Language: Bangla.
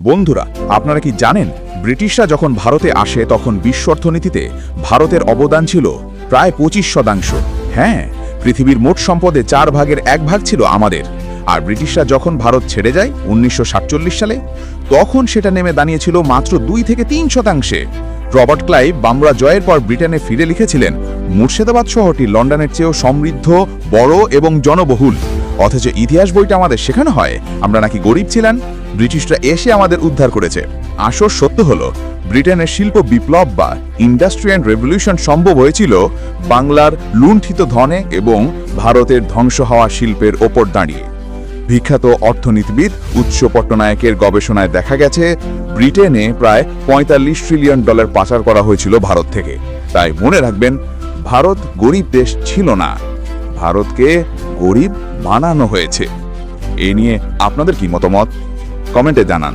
বন্ধুরা, আপনারা কি জানেন, ব্রিটিশরা যখন ভারতে আসে, তখন বিশ্ব অর্থনীতিতে ভারতের অবদান ছিল প্রায় পঁচিশ শতাংশ। হ্যাঁ পৃথিবীর মোট সম্পদে চার ভাগের এক ভাগ ছিল আমাদের। আর ব্রিটিশরা যখন ভারত ছেড়ে যায়, উনিশশো সাতচল্লিশ সালে, তখন সেটা নেমে দাঁড়িয়েছিল মাত্র দুই থেকে তিন শতাংশে। রবার্ট ক্লাইভ বামরা জয়ের পর ব্রিটেনে ফিরে লিখেছিলেন, মুর্শিদাবাদ শহরটি লন্ডনের চেয়েও সমৃদ্ধ, বড় এবং জনবহুল। অথচ ইতিহাস বইটা আমাদের শেখানো হয়, আমরা নাকি গরিব ছিলাম। ব্রিটিশরা এসে আমাদের উদ্ধার করেছে। আসল সত্য হলো, ব্রিটেনের শিল্প বিপ্লব বা ইন্ডাস্ট্রিয়াল রেভলিউশন সম্ভব হয়েছিল বাংলার লুণ্ঠিত ধনে এবং ভারতের ধ্বংস হওয়া শিল্পের ওপর দাঁড়িয়ে। বিখ্যাত অর্থনীতিবিদ উৎস পট্টনায়কের গবেষণায় দেখা গেছে, ব্রিটেনে প্রায় পঁয়তাল্লিশ ট্রিলিয়ন ডলার পাচার করা হয়েছিল ভারত থেকে। তাই মনে রাখবেন, ভারত গরিব দেশ ছিল না। ভারতকে গরিব বানানো হয়েছে। এ নিয়ে আপনাদের কি মতামত? কমেন্টে জানান।